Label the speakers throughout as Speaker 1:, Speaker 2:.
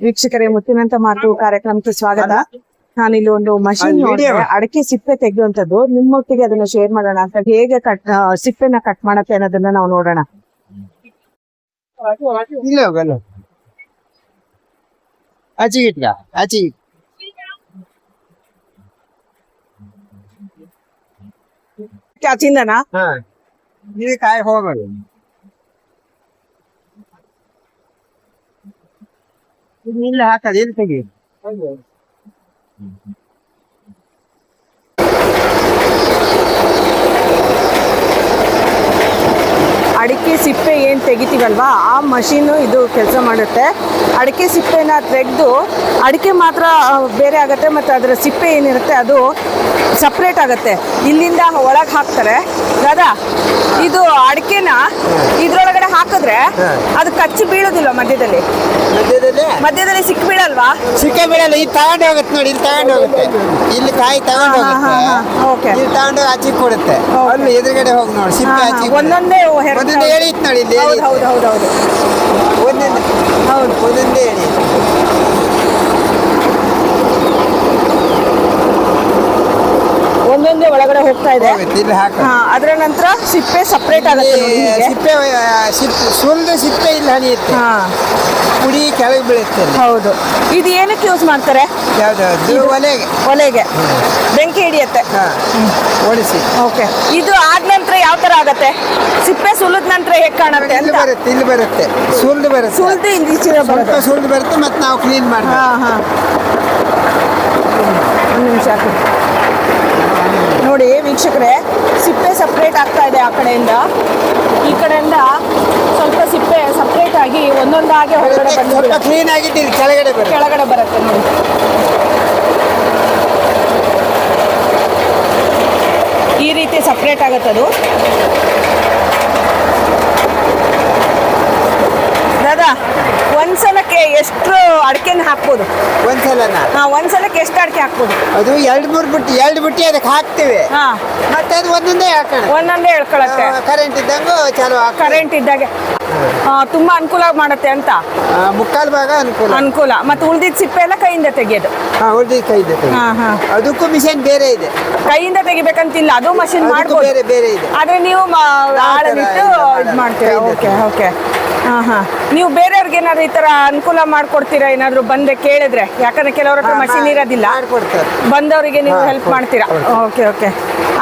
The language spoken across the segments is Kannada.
Speaker 1: ವೀಕ್ಷಕರೇ ಮುತ್ತಿನಂತ ಮಾತು ಕಾರ್ಯಕ್ರಮಕ್ಕೆ ಸ್ವಾಗತ. ನಾನಿಲ್ಲಿ ಒಂದು ಮಷಿನ್ ಅಡಕೆ ಸಿಪ್ಪೆ ತೆಗೆಯುವಂತದ್ದು ನಿಮ್ಮೊಟ್ಟಿಗೆ ಅದನ್ನ ಶೇರ್ ಮಾಡೋಣ ಅಂತ ಹೇಗೆ ಕಟ್ ಸಿಪ್ಪೆನ ಕಟ್ ಮಾಡತ್ತೆ ಅನ್ನೋದನ್ನ ನಾವು ನೋಡೋಣ. ಆಚಿಂದನಾ?
Speaker 2: ಹಾ ಇದು ಕಾಯಿ ಹೋಗಲ್ಲ ಇಲ್ಲ ಹಾಕದ ಎಲ್ಲಿ ತೆಗಿ
Speaker 1: ಅಡಿಕೆ ಸಿಪ್ಪೆ ಏನು ತೆಗಿತೀವಲ್ವಾ? ಆ ಮಷೀನು ಇದು ಕೆಲಸ ಮಾಡುತ್ತೆ. ಅಡಿಕೆ ಸಿಪ್ಪೆನ ತೆಗೆದು ಅಡಿಕೆ ಮಾತ್ರ ಬೇರೆ ಆಗುತ್ತೆ ಮತ್ತು ಅದರ ಸಿಪ್ಪೆ ಏನಿರುತ್ತೆ ಅದು ಸಪ್ರೇಟ್ ಆಗುತ್ತೆ. ಇಲ್ಲಿಂದ ಒಳಗೆ ಹಾಕ್ತಾರೆ. ದಾದಾ ಇದು ಅಡಿಕೆನ ಇದ್ರೊಳಗಡೆ ಹಾಕಿದ್ರೆ ಅದು ಕಚ್ಚಿ ಬೀಳೋದಿಲ್ವಾ ಮಧ್ಯದಲ್ಲಿ?
Speaker 2: ಮಧ್ಯದಲ್ಲಿ?
Speaker 1: ಮಧ್ಯದಲ್ಲಿ ಸಿಕ್ಕ ಬೀಳಲ್ವಾ?
Speaker 2: ಸಿಕ್ಕ ಬೀಳಲ್ಲ ಇಲ್ಲಿ ತಗೊಂಡು ಹೋಗುತ್ತೆ ನೋಡಿ ಇಲ್ಲಿ ತಗೊಂಡು ಹೋಗುತ್ತೆ. ಇಲ್ಲಿ ಕಾಯಿ ತಗೊಂಡು ಹೋಗುತ್ತೆ. ಇಲ್ಲಿ ತಗೊಂಡು ಆಚೆ ಕೊಡುತ್ತೆ. ಅಲ್ಲಿ ಎದುರುಗಡೆ ಹೋಗಿ ನೋಡಿ ಸಿಪ್ಪೆ ಆಚೆ
Speaker 1: ಒಂದೊಂದೇ
Speaker 2: ಒಂದೊಂದೇ ಹೇಳಿ ಇತ್ತು ನೋಡಿ ಇಲ್ಲಿ
Speaker 1: ಹೌದು ಹೌದು ಹೌದು ಹೌದು.
Speaker 2: ಒಂದೊಂದೇ.
Speaker 1: ಹೌದು.
Speaker 2: ಒಂದೊಂದೇ ಹೇಳಿ
Speaker 1: ಒಂದೊಂದೇ ಒಳಗಡೆ ಹೋಗ್ತಾ ಇದೆ.
Speaker 2: ಹೋಗುತ್ತೆ ಇಲ್ಲಿ ಹಾಕ.
Speaker 1: ಹಾ ಅದರ ನಂತರ ಸಿಪ್ಪೆ ಸಪ್ರೇಟ್ ಆಗುತ್ತೆ ನೋಡಿ ಹೀಗೆ.
Speaker 2: ಸಿಪ್ಪೆ ಸಿಪ್ಪೆ ಇಲ್ಲ ಸಿಪ್ಪೆ ಇಲ್ಲಿ ಹನಿಯುತ್ತೆ
Speaker 1: ಹಾ.
Speaker 2: ಪುಡಿ ಕೆಳಗೆ ಬೀಳುತ್ತೆ ಅಲ್ಲಿ
Speaker 1: ಹೌದು. ಇದು ಏನಕ್ಕೆ ಯೂಸ್ ಮಾಡ್ತಾರೆ?
Speaker 2: ಯಾವ್ದು ಒಲೆಗೆ.
Speaker 1: ಒಲೆಗೆ. ಬೆಂಕಿ ಹಿಡಿಯತ್ತೆ.
Speaker 2: ಹಾ ಓಡಿಸಿ.
Speaker 1: ಓಕೆ. ಇದು ಆದ ನಂತರ ಯಾವ ತರ ಆಗತ್ತೆ? ಸಿಪ್ಪೆ ಸುಲಿದ ನಂತರ ಹೇಗೆ ಕಾಣುತ್ತೆ
Speaker 2: ಇಲ್ಲಿ
Speaker 1: ಅಂತ?
Speaker 2: ಬರುತ್ತೆ ಇಲ್ಲಿ ಬರುತ್ತೆ. ಸುಲ್ದು ಬರುತ್ತೆ.
Speaker 1: ಸುಲ್ದು ಇಲ್ಲಿ
Speaker 2: ಸ್ವಲ್ಪ
Speaker 1: ಬರುತ್ತೆ.
Speaker 2: ಸುಲ್ದು ಬರುತ್ತೆ ಮತ್ತೆ ನಾವು ಕ್ಲೀನ್
Speaker 1: ಮಾಡ್ತೀವಿ
Speaker 2: ಮಾಡ್ತೀವಿ
Speaker 1: ಹಾ. ಒಂದು ನಿಮಿಷ ಹಾಕಿ. ನೋಡಿ ವೀಕ್ಷಕರೇ ಸಿಪ್ಪೆ ಸಪ್ರೇಟ್ ಆಗ್ತಾ ಇದೆ ಆ ಕಡೆಯಿಂದ. ಈ ಕಡೆಯಿಂದ ಸ್ವಲ್ಪ ಸಿಪ್ಪೆ ಸಪ್ರೇಟ್ ಆಗಿ ಒಂದೊಂದಾಗಿ ಹೊರಗಡೆ ಬಂದು
Speaker 2: ಕ್ಲೀನ್ ಆಗಿಟ್ಟು ಇಲ್ಲಿ ಕೆಳಗಡೆ ಬರುತ್ತೆ
Speaker 1: ಕೆಳಗಡೆ ಬರುತ್ತೆ ನೋಡಿ. ಈ ರೀತಿ ಸಪ್ರೇಟ್ ಆಗತ್ತದು ದಾದಾ ಒಂದ್ಸಲಕ್ಕೆ ಎಷ್ಟು ಅಡಿಕೆನ ಹಾಕ್ಬೋದು.
Speaker 2: ಒಂದ್ಸಲನ?
Speaker 1: ಹಾ ಒಂದ್ಸಲಕ್ಕೆ ಎಷ್ಟು ಅಡಿಕೆ ಹಾಕ್ಬೋದು.
Speaker 2: ಅದು ಎರಡು ಮೂರು ಬುಟ್ಟಿ ಎರಡು ಬುಟ್ಟಿ ಅದಕ್ಕೆ ಹಾಕ್ತೀವಿ.
Speaker 1: ಹಾ.
Speaker 2: ಮತ್ತೆ ಅದು ಒಂದೊಂದೇ ಹಾಕೋಣ.
Speaker 1: ಒಂದೊಂದೇ ಹೇಳ್ಕೊಳತ್ತೆ
Speaker 2: ಕರೆಂಟ್ ಇದ್ದಂಗೂ ಚಾಲು
Speaker 1: ಕರೆಂಟ್ ಇದ್ದಾಗೆ. ಆ, ತುಂಬಾ ಅನುಕೂಲ ಮಾಡುತ್ತೆ ಅಂತ?
Speaker 2: ಮುಕ್ಕಾಲು ಭಾಗ ಅನುಕೂಲ.
Speaker 1: ಅನುಕೂಲ. ಮತ್ತೆ ಉಳ್ದಿದ್ ಸಿಪ್ಪೆ ಎಲ್ಲ ಕೈಯಿಂದ ತೆಗೆಯೋದು.
Speaker 2: ಹಾ ಉಳ್ದಿ ಕೈ ಇದೆ ಕೈ.
Speaker 1: ಹಾ ಹಾ.
Speaker 2: ಅದಕ್ಕೂ ಮಿಷನ್ ಬೇರೆ ಇದೆ.
Speaker 1: ಕೈಯಿಂದ ತೆಗಿಬೇಕಂತಿಲ್ಲ ಅದು ಮಷಿನ್
Speaker 2: ಅದಕ್ಕೂ
Speaker 1: ಮಾಡ್ಬೋದು.
Speaker 2: ಬೇರೆ ಬೇರೆ ಇದೆ.
Speaker 1: ಆದ್ರೆ ನೀವು ಮ-
Speaker 2: ಇಲ್ಲ,
Speaker 1: ಇದು
Speaker 2: ಮಾಡಲ್ಲ.
Speaker 1: ಮಾಡ್ತೀರಾ
Speaker 2: ಕೈಯಿಂದ
Speaker 1: ಓಕೆ ಓಕೆ ಹಾ ಹಾ. ನೀವು ಬೇರೆಯವ್ರಿಗೆ ಏನಾದ್ರು ಈ ತರ ಅನುಕೂಲ ಮಾಡ್ಕೊಡ್ತೀರಾ? ಏನಾದ್ರು ಬಂದೆ ಕೇಳಿದ್ರೆ? ಯಾಕಂದ್ರೆ ಕೆಲವ್ರ ಹತ್ರ ಮಷಿನ್ ಇರೋದಿಲ್ಲ.
Speaker 2: ಮಾಡ್ಕೊಡ್ತಾರೆ.
Speaker 1: ಬಂದವರಿಗೆ ನೀವು ಹೆಲ್ಪ್ ಮಾಡ್ತೀರಾ? Okay okay.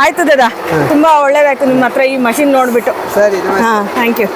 Speaker 1: ಆಯ್ತು ದಾದಾ. ತುಂಬಾ ಒಳ್ಳೇದಾಯ್ತು. ನಿಮ್ಮ ಹತ್ರ ಈ ಮಷಿನ್ ನೋಡ್ಬಿಟ್ಟು.
Speaker 2: ಸರಿ
Speaker 1: ಹಾ ಥ್ಯಾಂಕ್ ಯು